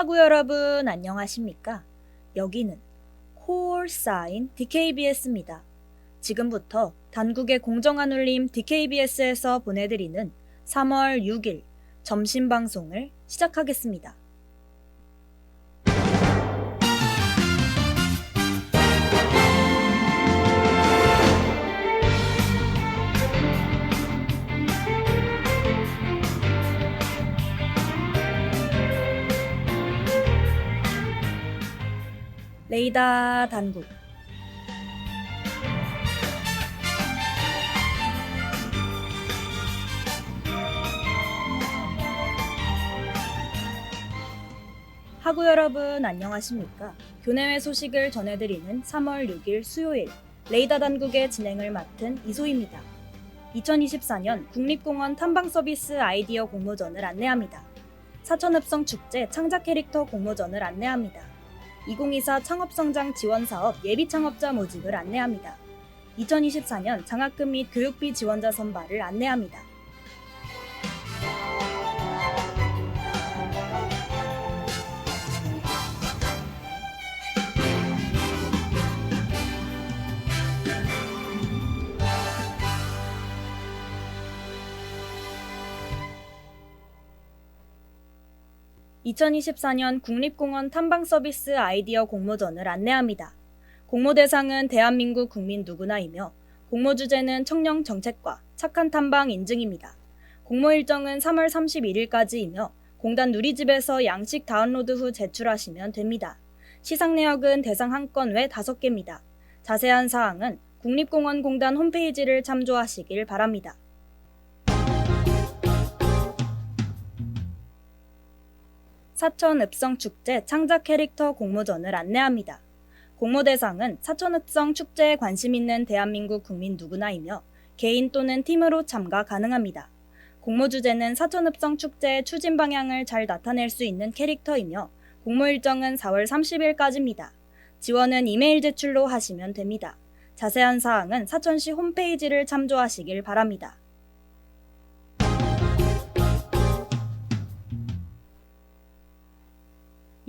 하구 여러분 안녕하십니까? 여기는 콜사인 DKBS입니다. 지금부터 단국의 공정한 울림 DKBS에서 보내드리는 3월 6일 점심 방송을 시작하겠습니다. 레이다 단국 하구 여러분 안녕하십니까? 교내외 소식을 전해드리는 3월 6일 수요일 레이다 단국의 진행을 맡은 이소입니다. 2024년 국립공원 탐방 서비스 아이디어 공모전을 안내합니다. 사천읍성 축제 창작 캐릭터 공모전을 안내합니다. 2024 창업성장 지원 사업 예비 창업자 모집을 안내합니다. 2024년 장학금 및 교육비 지원자 선발을 안내합니다. (2024년) 국립공원 탐방 서비스 아이디어 공모전을 안내합니다. 공모 대상은 대한민국 국민 누구나이며 공모 주제는 청년 정책과 착한 탐방 인증입니다. 공모 일정은 3월 31일까지이며 공단 누리집에서 양식 다운로드 후 제출하시면 됩니다. 시상 내역은 대상 한 건 외 5개입니다. 자세한 사항은 국립공원공단 홈페이지를 참조하시길 바랍니다. 사천 읍성 축제 창작 캐릭터 공모전을 안내합니다. 공모 대상은 사천읍성 축제에 관심 있는 대한민국 국민 누구나이며 개인 또는 팀으로 참가 가능합니다. 공모 주제는 사천읍성 축제의 추진 방향을 잘 나타낼 수 있는 캐릭터이며 공모 일정은 4월 30일까지입니다. 지원은 이메일 제출로 하시면 됩니다. 자세한 사항은 사천시 홈페이지를 참조하시길 바랍니다.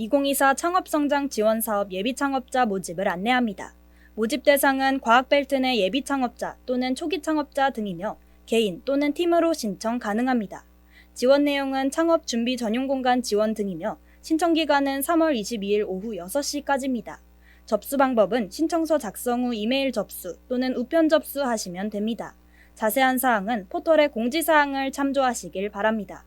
(2024) 창업성장 지원사업 예비창업자 모집을 안내합니다. 모집 대상은 과학벨트 내 예비창업자 또는 초기 창업자 등이며 개인 또는 팀으로 신청 가능합니다. 지원 내용은 창업 준비 전용 공간 지원 등이며 신청 기간은 3월 22일 오후 6시까지입니다. 접수 방법은 신청서 작성 후 이메일 접수 또는 우편 접수하시면 됩니다. 자세한 사항은 포털의 공지사항을 참조하시길 바랍니다.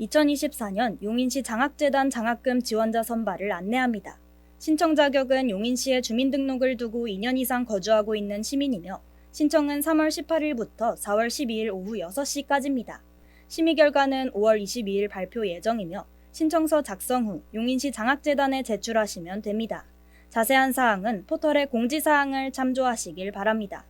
(2024년) 용인시 장학재단 장학금 지원자 선발을 안내합니다. 신청 자격은 용인시에 주민등록을 두고 2년 이상 거주하고 있는 시민이며 신청은 3월 18일부터 4월 12일 오후 6시까지입니다. 심의 결과는 5월 22일 발표 예정이며 신청서 작성 후 용인시 장학재단에 제출하시면 됩니다. 자세한 사항은 포털의 공지사항을 참조하시길 바랍니다.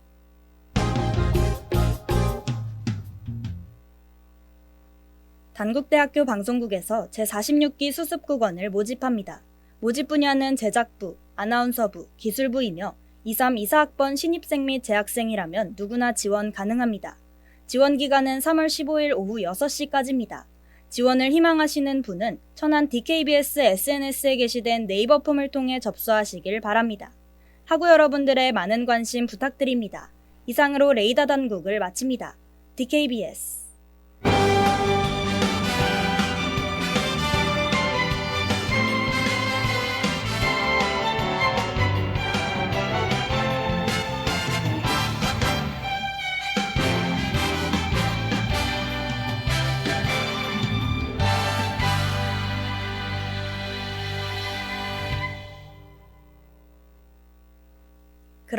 단국대학교 방송국에서 제46기 수습국원을 모집합니다. 모집 분야는 제작부, 아나운서부, 기술부이며 23, 24학번 신입생 및 재학생이라면 누구나 지원 가능합니다. 지원 기간은 3월 15일 오후 6시까지입니다. 지원을 희망하시는 분은 천안 DKBS SNS에 게시된 네이버 폼을 통해 접수하시길 바랍니다. 하구 여러분들의 많은 관심 부탁드립니다. 이상으로 레이더 단국을 마칩니다. DKBS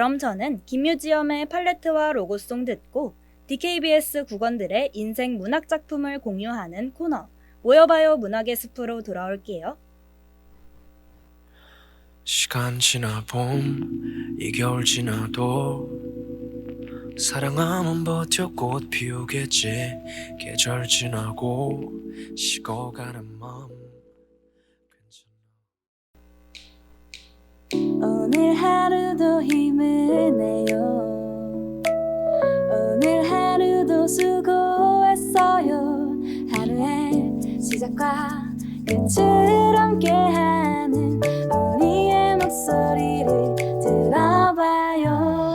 그럼 저는 김유지엄의 팔레트와 로고송 듣고 DKBS 국원들의 인생 문학 작품을 공유하는 코너 모여봐요 문학의 숲으로 돌아올게요. 시간 지나 봄, 이 겨울 지나도 사랑하면 버텨 꽃 피우겠지 계절 지나고 식어가는 마음 오늘 하루도 힘을 내요. 오늘 하루도 수고했어요. 하루의 시작과 끝을 함께하는 우리의 목소리를 들어봐요.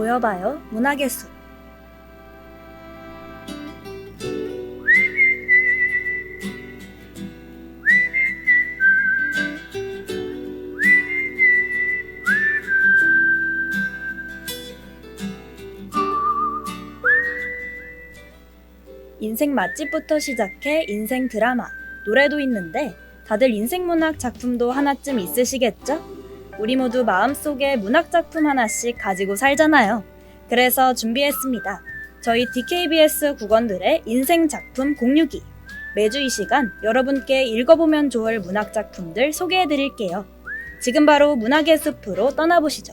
모여봐요 문학의 숲 인생 맛집부터 시작해 인생 드라마, 노래도 있는데 다들 인생 문학 작품도 하나쯤 있으시겠죠? 우리 모두 마음속에 문학 작품 하나씩 가지고 살잖아요. 그래서 준비했습니다. 저희 DKBS 국원들의 인생 작품 공유기. 매주 이 시간 여러분께 읽어보면 좋을 문학 작품들 소개해 드릴게요. 지금 바로 문학의 숲으로 떠나보시죠.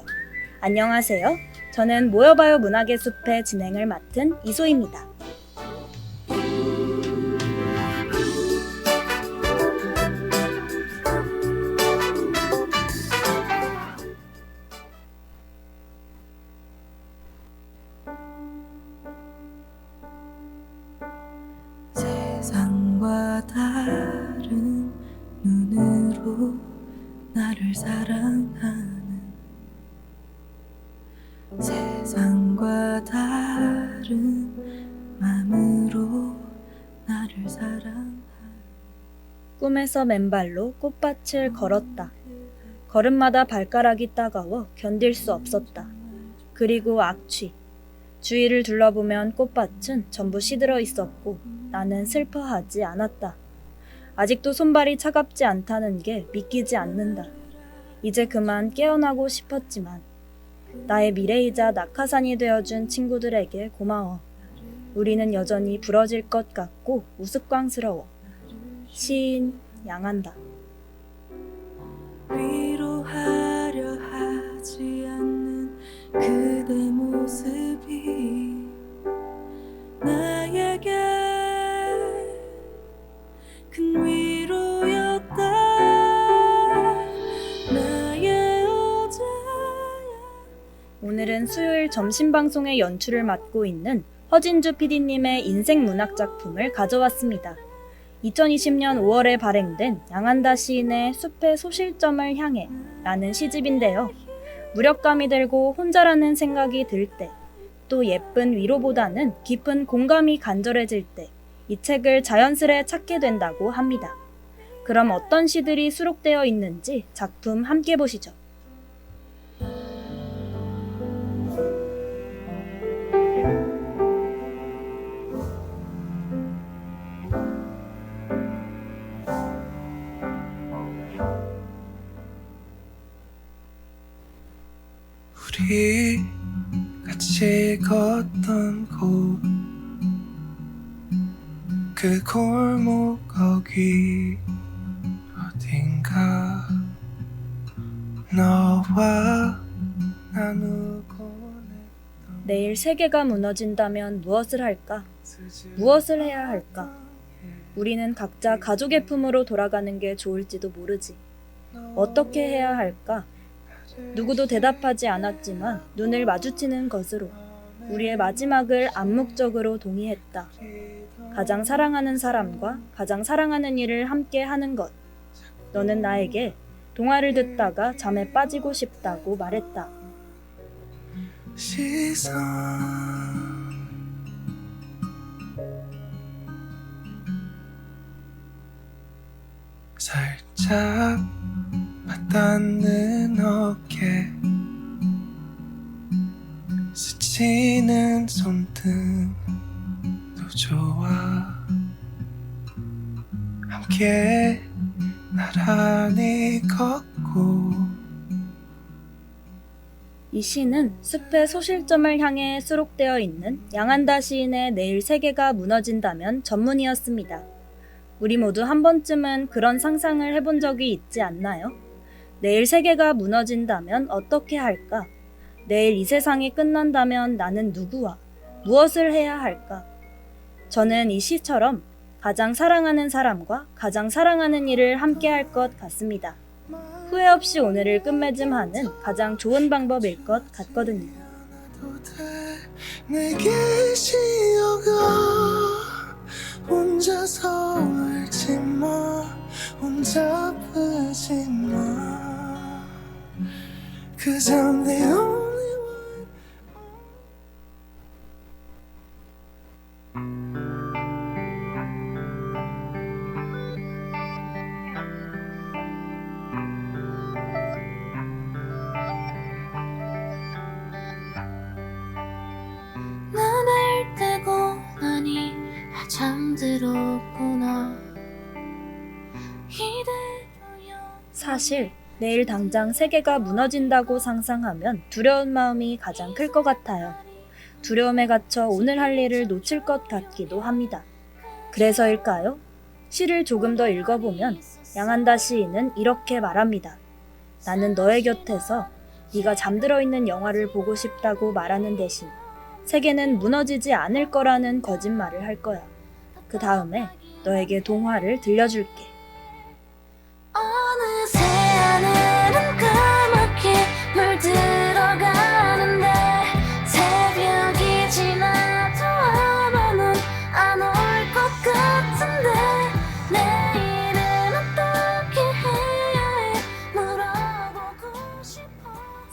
안녕하세요. 저는 모여봐요 문학의 숲의 진행을 맡은 이소입니다. 꿈에서 맨발로 꽃밭을 걸었다. 걸음마다 발가락이 따가워 견딜 수 없었다. 그리고 악취. 주위를 둘러보면 꽃밭은 전부 시들어 있었고 나는 슬퍼하지 않았다. 아직도 손발이 차갑지 않다는 게 믿기지 않는다. 이제 그만 깨어나고 싶었지만 나의 미래이자 낙하산이 되어준 친구들에게 고마워. 우리는 여전히 부러질 것 같고 우스꽝스러워. 시인 양한다. 위로하려 하지 않는 그대 모습이 나에게 큰 위로였다 나의 어제야 오늘은 수요일 점심 방송의 연출을 맡고 있는 허진주 PD님의 인생 문학 작품을 가져왔습니다. 2020년 5월에 발행된 양한다 시인의 숲의 소실점을 향해 라는 시집인데요. 무력감이 들고 혼자라는 생각이 들 때, 또 예쁜 위로보다는 깊은 공감이 간절해질 때, 이 책을 자연스레 찾게 된다고 합니다. 그럼 어떤 시들이 수록되어 있는지 작품 함께 보시죠. 우리 같이 걷던 곳 그 골목 거기 어딘가 너와 나누고 내일 세계가 무너진다면 무엇을 할까? 무엇을 해야 할까? 우리는 각자 가족의 품으로 돌아가는 게 좋을지도 모르지. 어떻게 해야 할까? 누구도 대답하지 않았지만 눈을 마주치는 것으로 우리의 마지막을 암묵적으로 동의했다. 가장 사랑하는 사람과 가장 사랑하는 일을 함께 하는 것. 너는 나에게 동화를 듣다가 잠에 빠지고 싶다고 말했다. 살짝 맞 닿는 어깨 스치는 손등 또 좋아 함께 나란히 걷고 이 시는 숲의 소실점을 향해 수록되어 있는 양한다 시인의 내일 세계가 무너진다면 전문이었습니다. 우리 모두 한 번쯤은 그런 상상을 해본 적이 있지 않나요? 내일 세계가 무너진다면 어떻게 할까? 내일 이 세상이 끝난다면 나는 누구와 무엇을 해야 할까? 저는 이 시처럼 가장 사랑하는 사람과 가장 사랑하는 일을 함께 할 것 같습니다. 후회 없이 오늘을 끝맺음 하는 가장 좋은 방법일 것 같거든요. 혼자서 울지 마 혼자 아프지 마 그저 내 only one. 눈을 뜨고 나니 잠들었구나. 이대로요. 사실 내일 당장 세계가 무너진다고 상상하면 두려운 마음이 가장 클 것 같아요. 두려움에 갇혀 오늘 할 일을 놓칠 것 같기도 합니다. 그래서일까요? 시를 조금 더 읽어보면 양한다 시인은 이렇게 말합니다. 나는 너의 곁에서 네가 잠들어 있는 영화를 보고 싶다고 말하는 대신 세계는 무너지지 않을 거라는 거짓말을 할 거야. 그 다음에 너에게 동화를 들려줄게.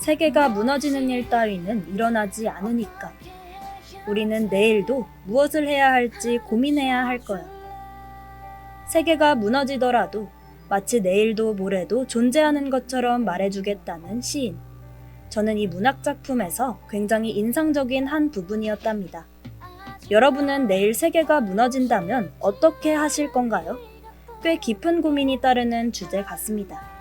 세계가 무너지는 일 따위는 일어나지 않으니까. 우리는 내일도 무엇을 해야 할지 고민해야 할 거야. 세계가 무너지더라도 마치 내일도 모레도 존재하는 것처럼 말해주겠다는 시인. 저는 이 문학작품에서 굉장히 인상적인 한 부분이었답니다. 여러분은 내일 세계가 무너진다면 어떻게 하실 건가요? 꽤 깊은 고민이 따르는 주제 같습니다.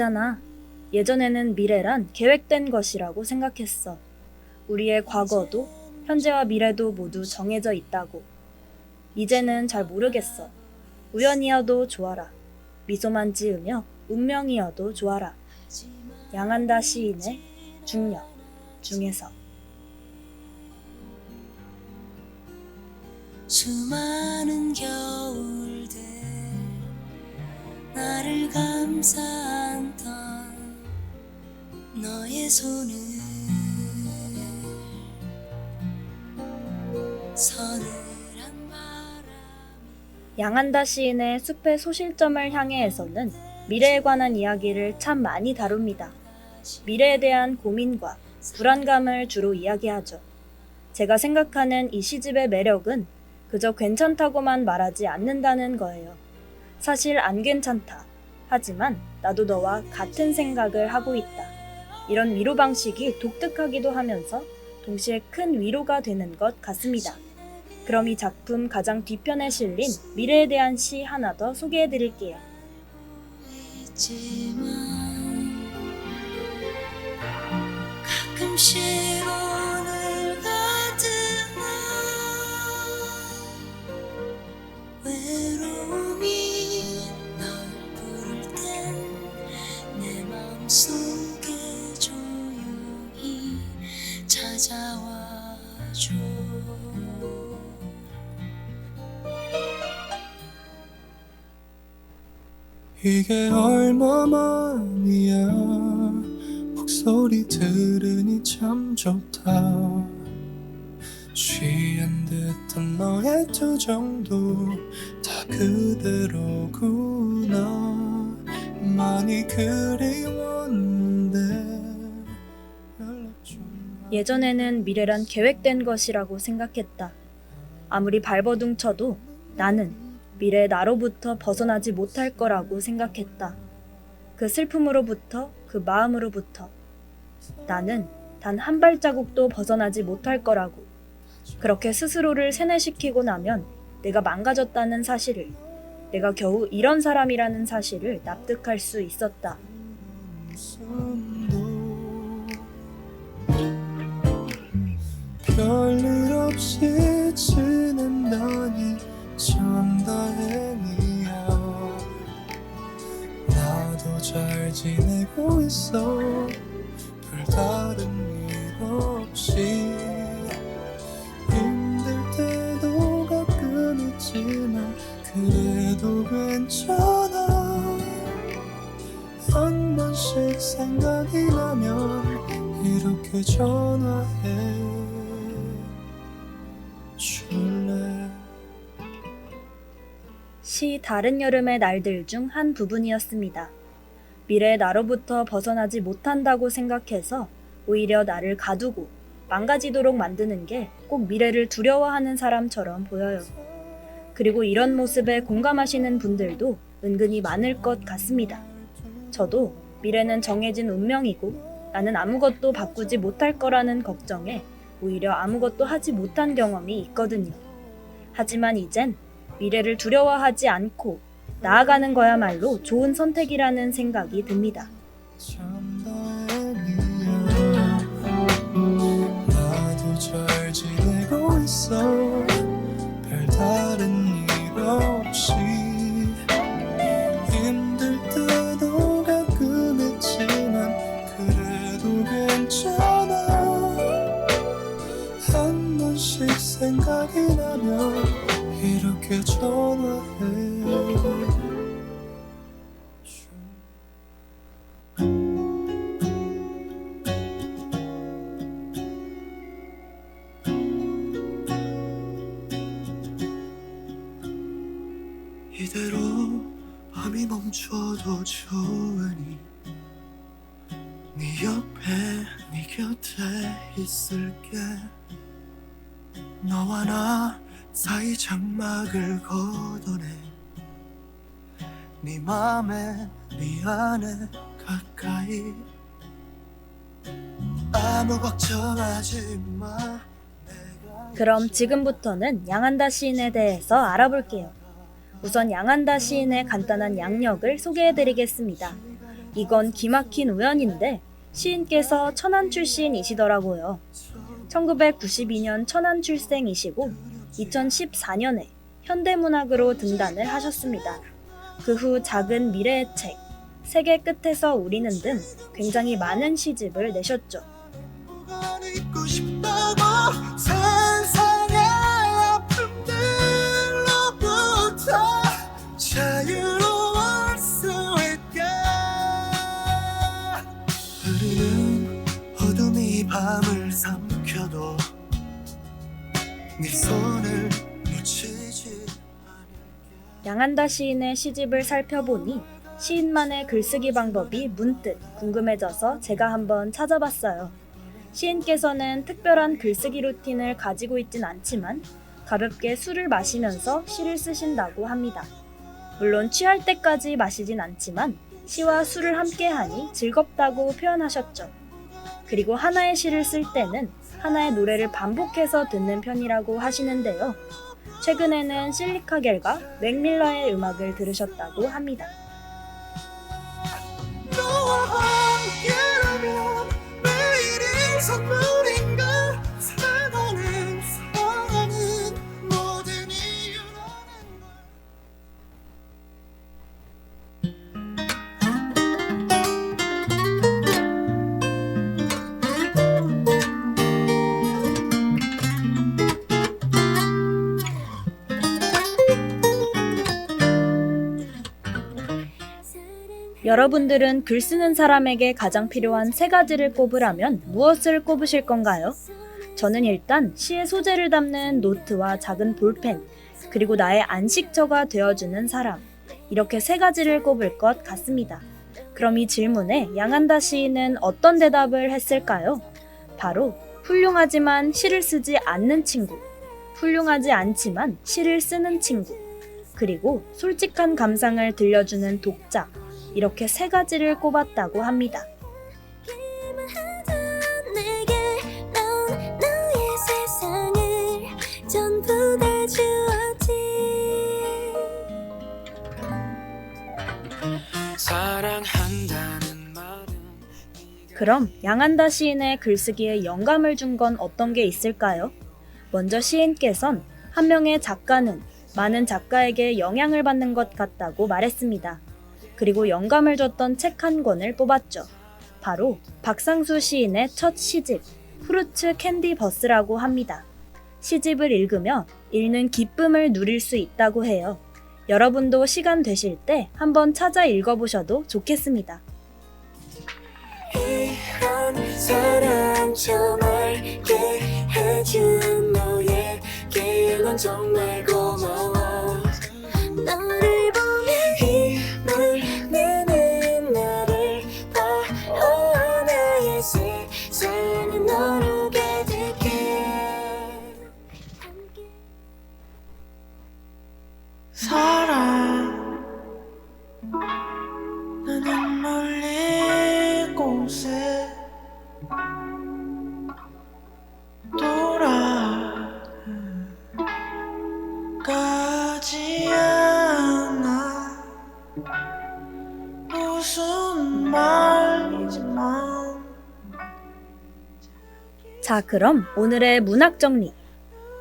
있잖아. 예전에는 미래란 계획된 것이라고 생각했어. 우리의 과거도 현재와 미래도 모두 정해져 있다고. 이제는 잘 모르겠어. 우연이어도 좋아라. 미소만 지으며 운명이어도 좋아라. 양한다 시인의 중력 중에서 수많은 겨울들 나를 감싸안던 너의 손을 서늘한 바람 양한다 시인의 숲의 소실점을 향해에서는 미래에 관한 이야기를 참 많이 다룹니다. 미래에 대한 고민과 불안감을 주로 이야기하죠. 제가 생각하는 이 시집의 매력은 그저 괜찮다고만 말하지 않는다는 거예요. 사실 안 괜찮다. 하지만 나도 너와 같은 생각을 하고 있다. 이런 위로 방식이 독특하기도 하면서 동시에 큰 위로가 되는 것 같습니다. 그럼 이 작품 가장 뒤편에 실린 미래에 대한 시 하나 더 소개해 드릴게요. 가끔씩 이게 얼마만이야? 목소리 들으니 참 좋다. 취한 듯한 너의 표정도 다 그대로구나. 많이 그리웠는데 예전에는 미래란 계획된 것이라고 생각했다. 아무리 발버둥 쳐도 나는 미래 나로부터 벗어나지 못할 거라고 생각했다. 그 슬픔으로부터, 그 마음으로부터. 나는 단 한 발자국도 벗어나지 못할 거라고. 그렇게 스스로를 세뇌시키고 나면 내가 망가졌다는 사실을, 내가 겨우 이런 사람이라는 사실을 납득할 수 있었다. 별일 없이 지낸다니 참 다행이야 나도 잘 지내고 있어. 별다른 일 없이. 힘들 때도 가끔 있지만 그래도 괜찮아. 한 번씩 생각이 나면 이렇게 전화해 시 다른 여름의 날들 중 한 부분이었습니다. 미래의 나로부터 벗어나지 못한다고 생각해서 오히려 나를 가두고 망가지도록 만드는 게 꼭 미래를 두려워하는 사람처럼 보여요. 그리고 이런 모습에 공감하시는 분들도 은근히 많을 것 같습니다. 저도 미래는 정해진 운명이고 나는 아무것도 바꾸지 못할 거라는 걱정에 오히려 아무것도 하지 못한 경험이 있거든요. 하지만 이젠 미래를 두려워하지 않고 나아가는 거야말로 좋은 선택이라는 생각이 듭니다. 나도 잘 지내고 있어 별다른 맘에 네 안에 가까이 아무 걱정하지 마 그럼 지금부터는 양한다 시인에 대해서 알아볼게요. 우선 양한다 시인의 간단한 양력을 소개해드리겠습니다. 이건 기막힌 우연인데 시인께서 천안 출신이시더라고요. 1992년 천안 출생이시고 2014년에 현대문학으로 등단을 하셨습니다. 그 후 작은 미래의 책, 세계 끝에서 우리는 등 굉장히 많은 시집을 내셨죠. 밤을 삼켜도 네 손을 양한다 시인의 시집을 살펴보니 시인만의 글쓰기 방법이 문득 궁금해져서 제가 한번 찾아봤어요. 시인께서는 특별한 글쓰기 루틴을 가지고 있진 않지만 가볍게 술을 마시면서 시를 쓰신다고 합니다. 물론 취할 때까지 마시진 않지만 시와 술을 함께하니 즐겁다고 표현하셨죠. 그리고 하나의 시를 쓸 때는 하나의 노래를 반복해서 듣는 편이라고 하시는데요. 최근에는 실리카 겔과 맥밀러의 음악을 들으셨다고 합니다. 여러분들은 글 쓰는 사람에게 가장 필요한 세 가지를 꼽으라면 무엇을 꼽으실 건가요? 저는 일단 시의 소재를 담는 노트와 작은 볼펜, 그리고 나의 안식처가 되어주는 사람. 이렇게 세 가지를 꼽을 것 같습니다. 그럼 이 질문에 양한다 시인은 어떤 대답을 했을까요? 바로 훌륭하지만 시를 쓰지 않는 친구. 훌륭하지 않지만 시를 쓰는 친구. 그리고 솔직한 감상을 들려주는 독자. 이렇게 세 가지를 꼽았다고 합니다. 그럼 양한다 시인의 글쓰기에 영감을 준 건 어떤 게 있을까요? 먼저 시인께선 한 명의 작가는 많은 작가에게 영향을 받는 것 같다고 말했습니다. 그리고 영감을 줬던 책 한 권을 뽑았죠. 바로 박상수 시인의 첫 시집, 프루츠 캔디 버스라고 합니다. 시집을 읽으며 읽는 기쁨을 누릴 수 있다고 해요. 여러분도 시간 되실 때 한번 찾아 읽어보셔도 좋겠습니다. 정말 고마워 자, 그럼 오늘의 문학 정리.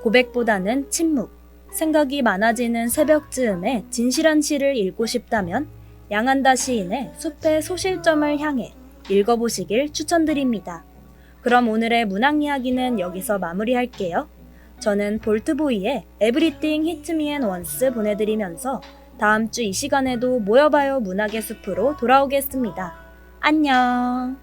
고백보다는 침묵. 생각이 많아지는 새벽 즈음에 진실한 시를 읽고 싶다면 양한다 시인의 숲의 소실점을 향해 읽어보시길 추천드립니다. 그럼 오늘의 문학 이야기는 여기서 마무리할게요. 저는 볼트보이의 Me and Once 보내드리면서 다음 주 이 시간에도 모여봐요 문학의 숲으로 돌아오겠습니다. 안녕!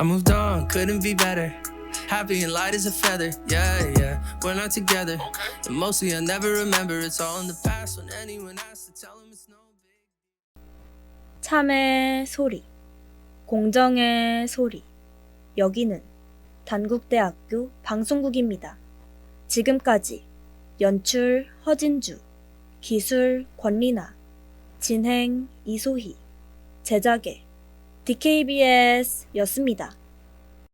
I moved on, couldn't be better. Happy and light as a feather, yeah, yeah. We're not together. Okay. And mostly I never remember, it's all in the past. When anyone asks to tell them it's no big. 참의 소리, 공정의 소리. 여기는 단국대학교 방송국입니다. 지금까지 연출 허진주, 기술 권리나, 진행 이소희, 제작의 DKBS 였습니다.